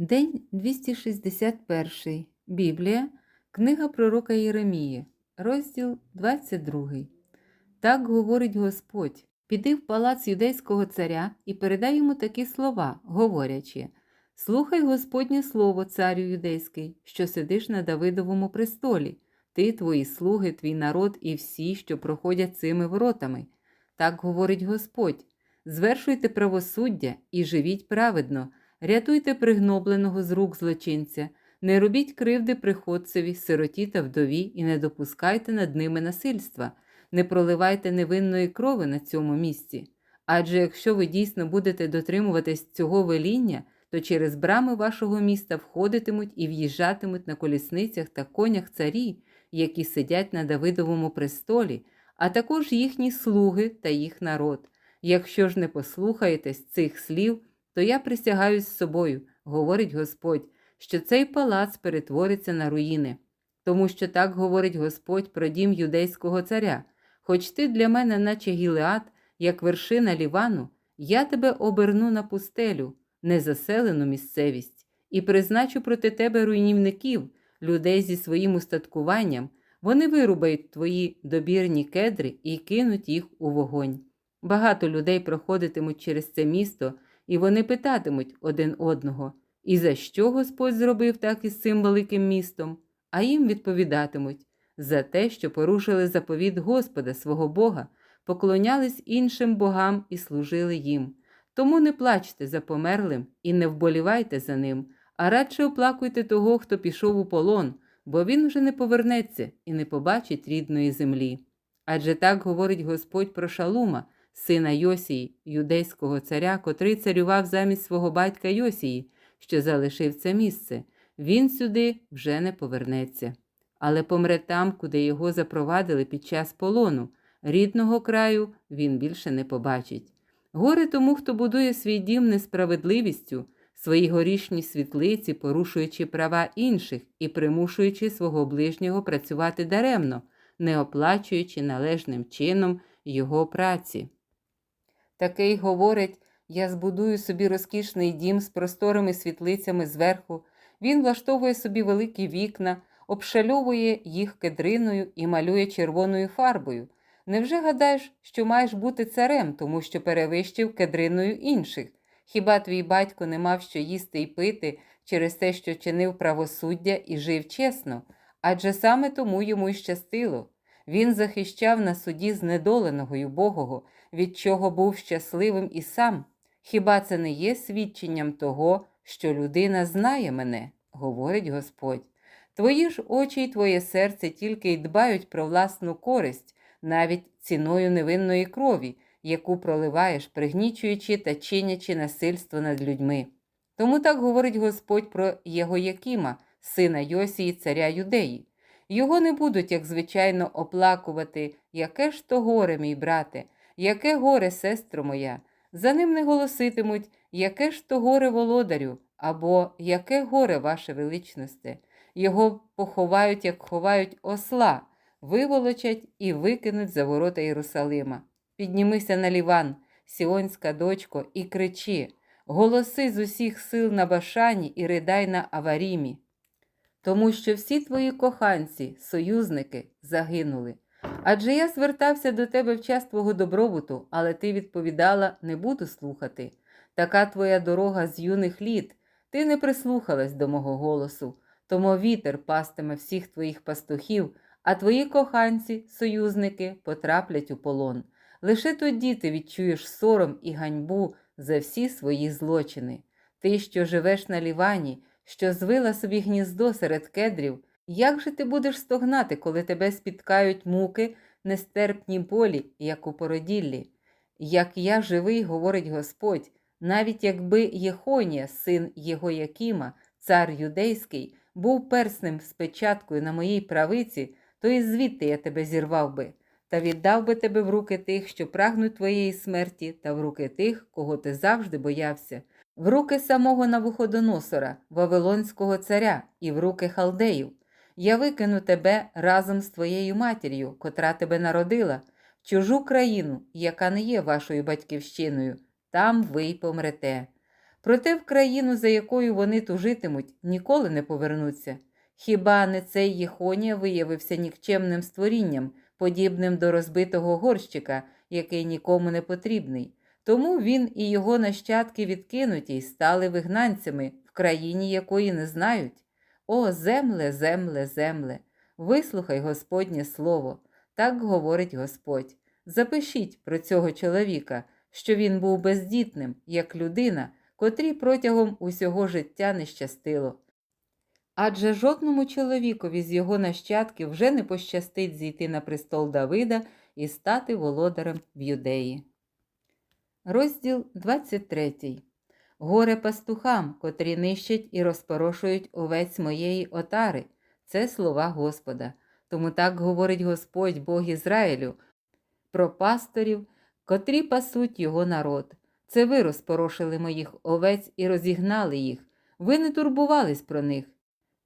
День 261. Біблія, Книга пророка Єремії, розділ 22. Так говорить Господь: Піди в палац юдейського царя і передай йому такі слова, говорячи: Слухай Господнє слово, царю юдейський, що сидиш на Давидовому престолі, ти, твої слуги, твій народ і всі, що проходять цими воротами. Так говорить Господь: звершуйте правосуддя і живіть праведно. Рятуйте пригнобленого з рук злочинця, не робіть кривди приходцеві, сироті та вдові, і не допускайте над ними насильства, не проливайте невинної крови на цьому місці. Адже якщо ви дійсно будете дотримуватись цього веління, то через брами вашого міста входитимуть і в'їжджатимуть на колісницях та конях царі, які сидять на Давидовому престолі, а також їхні слуги та їх народ. Якщо ж не послухаєтесь цих слів, то я присягаюсь з собою, говорить Господь, що цей палац перетвориться на руїни, тому що так говорить Господь про дім юдейського царя. Хоч ти для мене, наче гілеат, як вершина лівану, я тебе оберну на пустелю, незаселену місцевість, і призначу проти тебе руйнівників, людей зі своїм устаткуванням, вони вирубають твої добірні кедри і кинуть їх у вогонь. Багато людей проходитимуть через це місто і вони питатимуть один одного, і за що Господь зробив так із цим великим містом, а їм відповідатимуть за те, що порушили заповіт Господа свого Бога, поклонялись іншим богам і служили їм. Тому не плачте за померлим і не вболівайте за ним, а радше оплакуйте того, хто пішов у полон, бо він вже не повернеться і не побачить рідної землі. Адже так говорить Господь про Шалума сина Йосії, юдейського царя, котрий царював замість свого батька Йосії, що залишив це місце, він сюди вже не повернеться, але помре там, куди його запровадили під час полону. Рідного краю він більше не побачить. Горе тому, хто будує свій дім несправедливістю, свої горішні світлиці, порушуючи права інших і примушуючи свого ближнього працювати даремно, не оплачуючи належним чином його праці. Такий говорить, я збудую собі розкішний дім з просторими світлицями зверху. Він влаштовує собі великі вікна, обшальовує їх кедриною і малює червоною фарбою. Невже гадаєш, що маєш бути царем, тому що перевищив кедриною інших? Хіба твій батько не мав що їсти і пити через те, що чинив правосуддя і жив чесно? Адже саме тому йому й щастило. Він захищав на суді знедоленого й убогого, від чого був щасливим і сам. Хіба це не є свідченням того, що людина знає мене, говорить Господь. Твої ж очі й твоє серце тільки й дбають про власну користь, навіть ціною невинної крові, яку проливаєш, пригнічуючи та чинячи насильство над людьми. Тому так говорить Господь про Єгоякіма, сина Йосії, царя Юдеї. Його не будуть, як звичайно, оплакувати, яке ж то горе, мій брате, яке горе, сестро моя. За ним не голоситимуть, яке ж то горе володарю, або яке горе ваше величносте. Його поховають, як ховають осла, виволочать і викинуть за ворота Єрусалима. Піднімися на ліван, сіонська дочко, і кричи, голоси з усіх сил на башані і ридай на аварімі тому що всі твої коханці, союзники, загинули. Адже я звертався до тебе в час твого добробуту, але ти відповідала не буду слухати. Така твоя дорога з юних літ, ти не прислухалась до мого голосу, тому вітер пастиме всіх твоїх пастухів, а твої коханці, союзники, потраплять у полон. Лише тоді ти відчуєш сором і ганьбу за всі свої злочини. Ти, що живеш на лівані, що звила собі гніздо серед кедрів, як же ти будеш стогнати, коли тебе спіткають муки, нестерпні болі, як у породіллі? Як я живий, говорить Господь, навіть якби Єхонія, син Єгоякіма, цар юдейський, був перснем з печаткою на моїй правиці, то і звідти я тебе зірвав би, та віддав би тебе в руки тих, що прагнуть твоєї смерті, та в руки тих, кого ти завжди боявся в руки самого Навуходоносора, Вавилонського царя, і в руки халдеїв. Я викину тебе разом з твоєю матір'ю, котра тебе народила, в чужу країну, яка не є вашою батьківщиною, там ви й помрете. Проте в країну, за якою вони тужитимуть, ніколи не повернуться. Хіба не цей Єхонія виявився нікчемним створінням, подібним до розбитого горщика, який нікому не потрібний? Тому він і його нащадки відкинуті й стали вигнанцями в країні, якої не знають. О, земле, земле, земле! Вислухай Господнє слово, так говорить Господь. Запишіть про цього чоловіка, що він був бездітним, як людина, котрій протягом усього життя не щастило. Адже жодному чоловікові з його нащадків вже не пощастить зійти на престол Давида і стати володарем в юдеї. Розділ 23. Горе пастухам, котрі нищать і розпорошують овець моєї отари. Це слова Господа. Тому так говорить Господь Бог Ізраїлю про пасторів, котрі пасуть його народ. Це ви розпорошили моїх овець і розігнали їх. Ви не турбувались про них.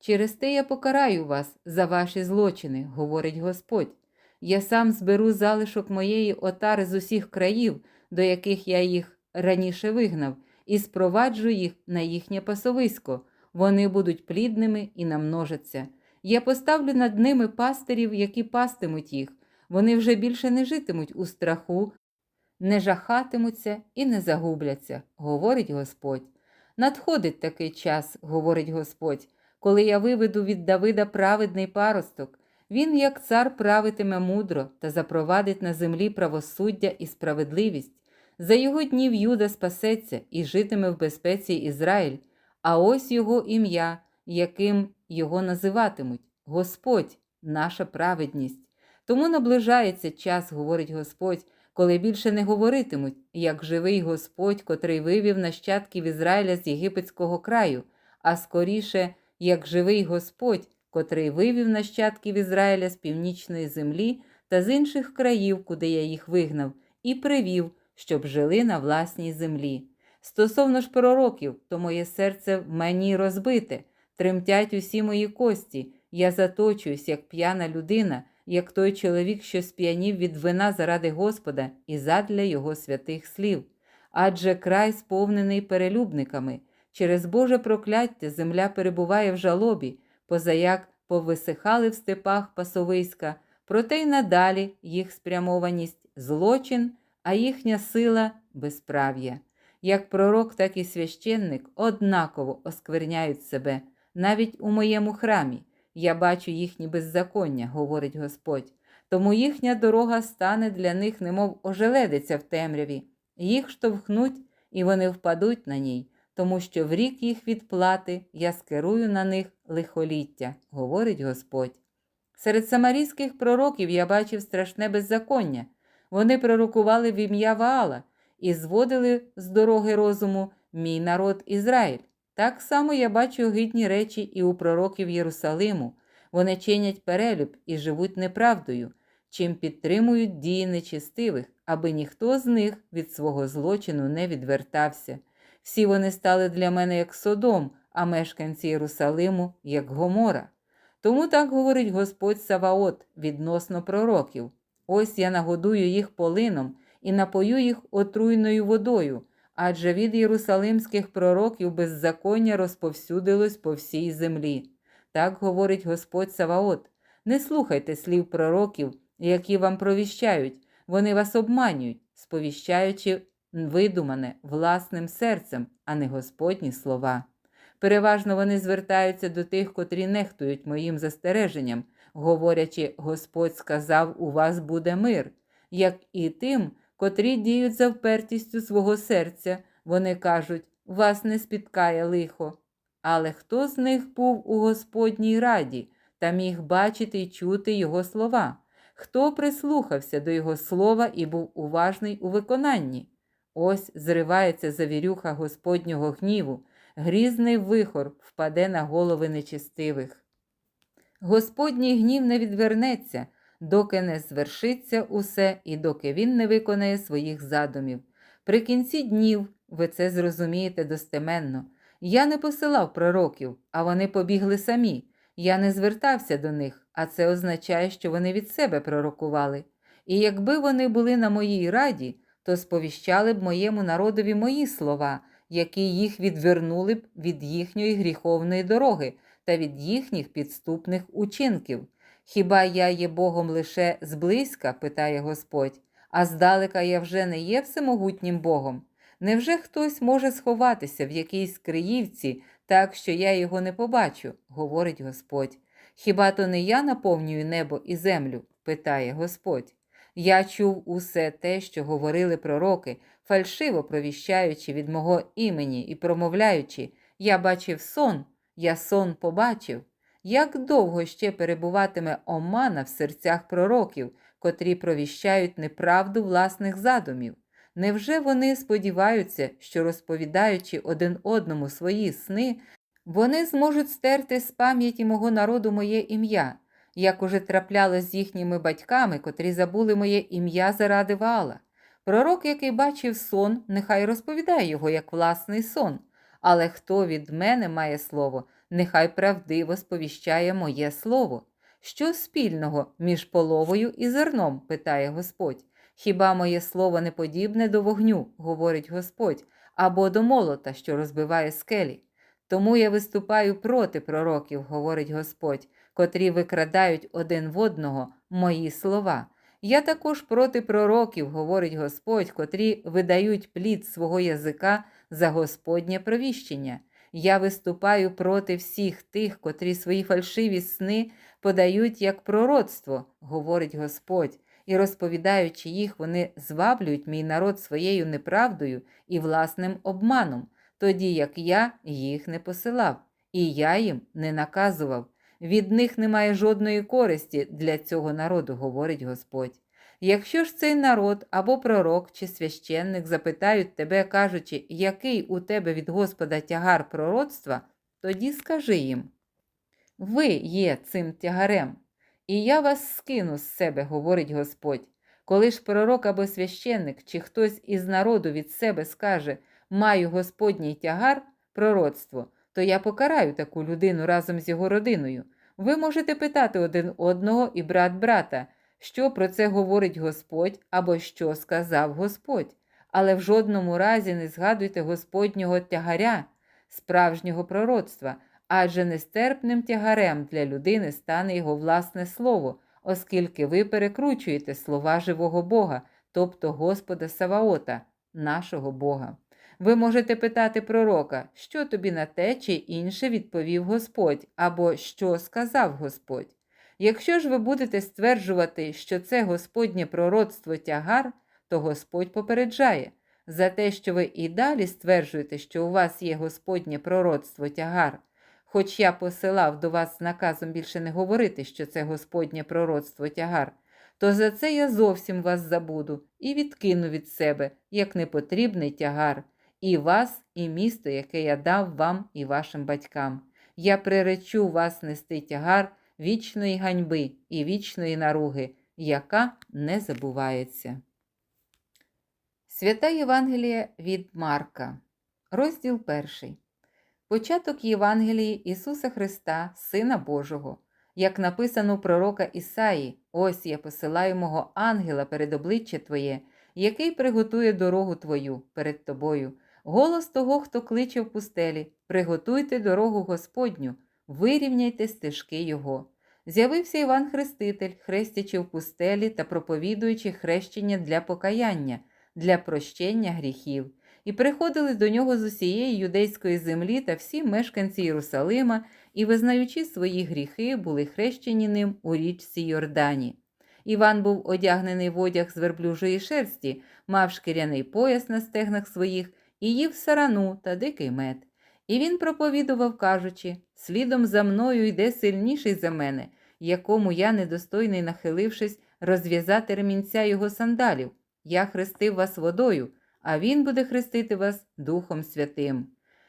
Через те я покараю вас за ваші злочини, говорить Господь. Я сам зберу залишок моєї отари з усіх країв, до яких я їх раніше вигнав, і спроваджу їх на їхнє пасовисько. Вони будуть плідними і намножаться. Я поставлю над ними пастирів, які пастимуть їх. Вони вже більше не житимуть у страху, не жахатимуться і не загубляться, говорить Господь. Надходить такий час, говорить Господь, коли я виведу від Давида праведний паросток. Він, як цар, правитиме мудро та запровадить на землі правосуддя і справедливість. За його днів Юда спасеться і житиме в безпеці Ізраїль, а ось його ім'я, яким його називатимуть Господь, наша праведність. Тому наближається час, говорить Господь, коли більше не говоритимуть, як живий Господь, котрий вивів нащадків Ізраїля з єгипетського краю, а скоріше, як живий Господь, котрий вивів нащадків Ізраїля з північної землі та з інших країв, куди я їх вигнав, і привів, щоб жили на власній землі. Стосовно ж пророків, то моє серце в мені розбите, тремтять усі мої кості, я заточуюсь, як п'яна людина, як той чоловік, що сп'янів від вина заради Господа і задля його святих слів. Адже край сповнений перелюбниками. Через Боже прокляття земля перебуває в жалобі, позаяк повисихали в степах пасовиська, проте й надалі їх спрямованість злочин, а їхня сила безправ'я. Як пророк, так і священник однаково оскверняють себе, навіть у моєму храмі. Я бачу їхні беззаконня, говорить Господь. Тому їхня дорога стане для них, немов ожеледиця в темряві, їх штовхнуть, і вони впадуть на ній, тому що в рік їх відплати я скерую на них лихоліття, говорить Господь. Серед самарійських пророків я бачив страшне беззаконня. Вони пророкували в ім'я Ваала і зводили з дороги розуму мій народ Ізраїль. Так само я бачу гидні речі і у пророків Єрусалиму. Вони чинять перелюб і живуть неправдою, чим підтримують дії нечистивих, аби ніхто з них від свого злочину не відвертався. Всі вони стали для мене як Содом, а мешканці Єрусалиму як Гомора. Тому так говорить Господь Саваот відносно пророків. Ось я нагодую їх полином і напою їх отруйною водою, адже від єрусалимських пророків беззаконня розповсюдилось по всій землі. Так говорить Господь Саваот. Не слухайте слів пророків, які вам провіщають, вони вас обманюють, сповіщаючи видумане власним серцем, а не Господні слова. Переважно вони звертаються до тих, котрі нехтують моїм застереженням, говорячи, Господь сказав, у вас буде мир, як і тим, котрі діють за впертістю свого серця, вони кажуть, вас не спіткає лихо. Але хто з них був у Господній раді та міг бачити й чути його слова? Хто прислухався до його слова і був уважний у виконанні? Ось зривається завірюха Господнього гніву, грізний вихор впаде на голови нечистивих. Господній гнів не відвернеться, доки не звершиться усе і доки він не виконає своїх задумів. При кінці днів ви це зрозумієте достеменно. Я не посилав пророків, а вони побігли самі. Я не звертався до них, а це означає, що вони від себе пророкували. І якби вони були на моїй раді, то сповіщали б моєму народові мої слова, які їх відвернули б від їхньої гріховної дороги та від їхніх підступних учинків. Хіба я є Богом лише зблизька? питає Господь, а здалека я вже не є всемогутнім Богом. Невже хтось може сховатися в якійсь криївці, так що я його не побачу, говорить Господь. Хіба то не я наповнюю небо і землю? питає Господь. Я чув усе те, що говорили пророки, фальшиво провіщаючи від мого імені і промовляючи, я бачив сон, я сон побачив. Як довго ще перебуватиме омана в серцях пророків, котрі провіщають неправду власних задумів? Невже вони сподіваються, що, розповідаючи один одному свої сни, вони зможуть стерти з пам'яті мого народу моє ім'я, як уже траплялось з їхніми батьками, котрі забули моє ім'я заради вала? Пророк, який бачив сон, нехай розповідає його як власний сон. Але хто від мене має слово, нехай правдиво сповіщає моє слово. Що спільного між половою і зерном? питає Господь. Хіба моє слово не подібне до вогню, говорить Господь, або до молота, що розбиває скелі? Тому я виступаю проти пророків, говорить Господь, котрі викрадають один в одного мої слова. Я також проти пророків, говорить Господь, котрі видають плід свого язика за Господнє провіщення. Я виступаю проти всіх тих, котрі свої фальшиві сни подають як пророцтво, говорить Господь, і розповідаючи їх, вони зваблюють мій народ своєю неправдою і власним обманом, тоді як я їх не посилав, і я їм не наказував. Від них немає жодної користі для цього народу, говорить Господь. Якщо ж цей народ або пророк чи священник запитають тебе, кажучи, який у тебе від Господа тягар пророцтва, тоді скажи їм: Ви є цим тягарем, і я вас скину з себе, говорить Господь. Коли ж пророк або священник, чи хтось із народу від себе скаже, маю Господній тягар, пророцтво, то я покараю таку людину разом з його родиною. Ви можете питати один одного і брат брата, що про це говорить Господь або що сказав Господь, але в жодному разі не згадуйте Господнього тягаря, справжнього пророцтва, адже нестерпним тягарем для людини стане його власне слово, оскільки ви перекручуєте слова живого Бога, тобто Господа Саваота, нашого Бога. Ви можете питати пророка, що тобі на те чи інше відповів Господь, або що сказав Господь. Якщо ж ви будете стверджувати, що це Господнє пророцтво тягар, то Господь попереджає за те, що ви і далі стверджуєте, що у вас є Господнє пророцтво тягар, хоч я посилав до вас з наказом більше не говорити, що це Господнє пророцтво тягар, то за це я зовсім вас забуду і відкину від себе, як непотрібний тягар, і вас, і місто, яке я дав вам і вашим батькам. Я приречу вас нести тягар вічної ганьби і вічної наруги, яка не забувається. Свята Євангелія від Марка, розділ перший. Початок Євангелії Ісуса Христа, Сина Божого, як написано у пророка Ісаї, ось я посилаю мого ангела перед обличчя Твоє, який приготує дорогу Твою перед тобою. Голос того, хто кличе в пустелі, приготуйте дорогу Господню, вирівняйте стежки Його. З'явився Іван Хреститель, хрестячи в пустелі та проповідуючи хрещення для покаяння, для прощення гріхів, і приходили до нього з усієї юдейської землі та всі мешканці Єрусалима, і, визнаючи свої гріхи, були хрещені ним у річці Йордані. Іван був одягнений в одяг з верблюжої шерсті, мав шкіряний пояс на стегнах своїх і їв сарану та дикий мед. І він проповідував, кажучи: слідом за мною йде сильніший за мене, якому я, недостойний, нахилившись, розв'язати ремінця його сандалів. Я хрестив вас водою, а він буде хрестити вас Духом Святим.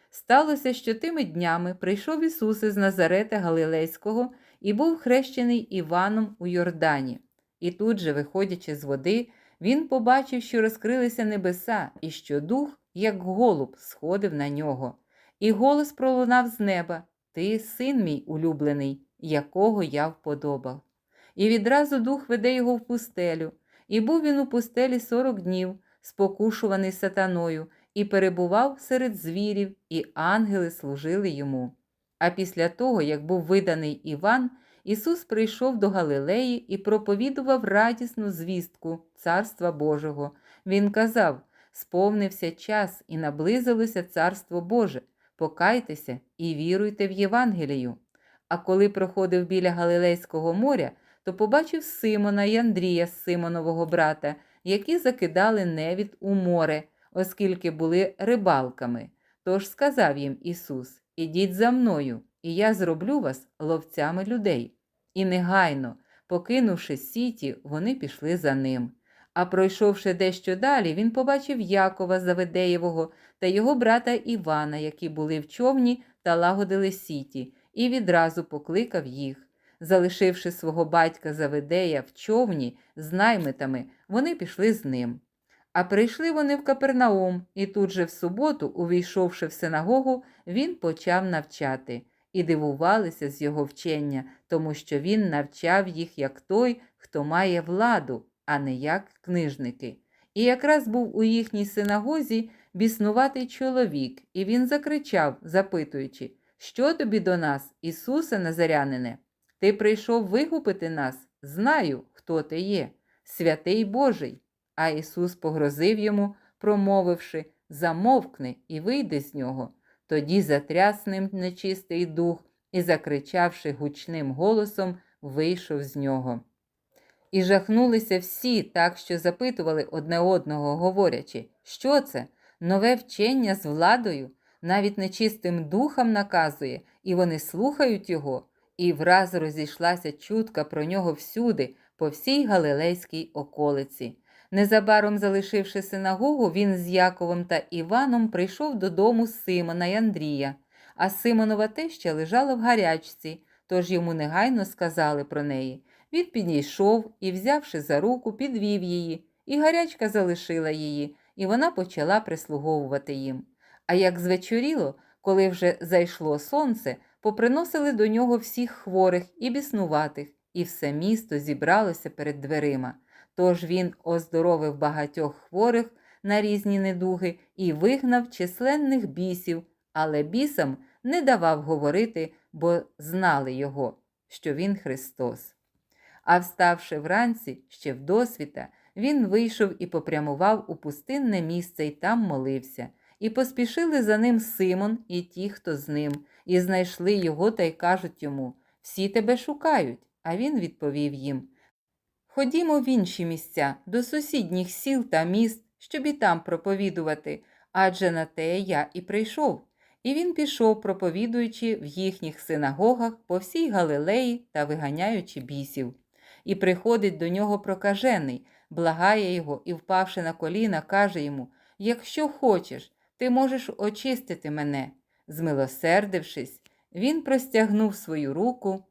Сталося, що тими днями прийшов Ісус із Назарета Галилейського і був хрещений Іваном у Йордані. І тут же, виходячи з води, він побачив, що розкрилися небеса, і що дух, як голуб, сходив на нього. І голос пролунав з неба Ти, син мій улюблений, якого я вподобав. І відразу дух веде його в пустелю, і був він у пустелі сорок днів, спокушуваний сатаною, і перебував серед звірів, і ангели служили йому. А після того, як був виданий Іван, Ісус прийшов до Галилеї і проповідував радісну звістку Царства Божого. Він казав: сповнився час і наблизилося Царство Боже, покайтеся і віруйте в Євангелію. А коли проходив біля Галилейського моря, то побачив Симона і Андрія, Симонового брата, які закидали невід у море, оскільки були рибалками. Тож сказав їм Ісус: Ідіть за мною, і я зроблю вас ловцями людей. І негайно, покинувши сіті, вони пішли за ним. А пройшовши дещо далі, він побачив Якова Заведеєвого та його брата Івана, які були в човні та лагодили сіті, і відразу покликав їх. Залишивши свого батька Заведея в човні з наймитами, вони пішли з ним. А прийшли вони в Капернаум, і тут же в суботу, увійшовши в синагогу, він почав навчати, і дивувалися з його вчення, тому що він навчав їх як той, хто має владу, а не як книжники. І якраз був у їхній синагозі біснуватий чоловік, і він закричав, запитуючи, що тобі до нас, Ісусе Назарянине? Ти прийшов вигупити нас, знаю, хто ти є, святий Божий. А Ісус погрозив йому, промовивши Замовкни і вийди з нього. Тоді затряс ним нечистий дух і, закричавши гучним голосом, вийшов з нього. І жахнулися всі, так що запитували одне одного, говорячи, що це нове вчення з владою, навіть нечистим духам наказує, і вони слухають його, і враз розійшлася чутка про нього всюди, по всій Галилейській околиці. Незабаром залишивши синагогу, він з Яковом та Іваном прийшов додому Симона й Андрія, а Симонова теща лежала в гарячці, тож йому негайно сказали про неї. Він підійшов і, взявши за руку, підвів її, і гарячка залишила її, і вона почала прислуговувати їм. А як звечоріло, коли вже зайшло сонце, поприносили до нього всіх хворих і біснуватих, і все місто зібралося перед дверима. Тож він оздоровив багатьох хворих на різні недуги і вигнав численних бісів, але бісам не давав говорити, бо знали його, що він Христос. А вставши вранці, ще в досвіта, він вийшов і попрямував у пустинне місце і там молився. І поспішили за ним Симон і ті, хто з ним, і знайшли його та й кажуть йому Всі тебе шукають. А він відповів їм Ходімо в інші місця, до сусідніх сіл та міст, щоб і там проповідувати, адже на те я і прийшов. І він пішов, проповідуючи в їхніх синагогах по всій Галилеї та виганяючи бісів. І приходить до нього прокажений, благає його і, впавши на коліна, каже йому Якщо хочеш, ти можеш очистити мене. Змилосердившись, він простягнув свою руку,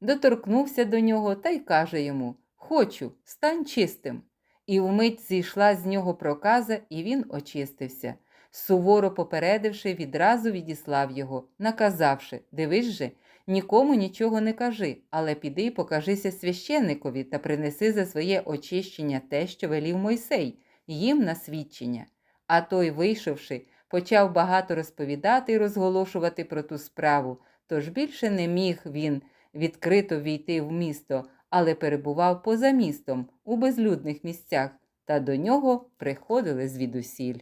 доторкнувся до нього та й каже йому Хочу, стань чистим. І вмить зійшла з нього проказа, і він очистився. Суворо попередивши, відразу відіслав його, наказавши Дивись же, нікому нічого не кажи, але піди й покажися священникові та принеси за своє очищення те, що велів Мойсей, їм на свідчення. А той, вийшовши, почав багато розповідати і розголошувати про ту справу, тож більше не міг він відкрито війти в місто, але перебував поза містом у безлюдних місцях, та до нього приходили звідусіль.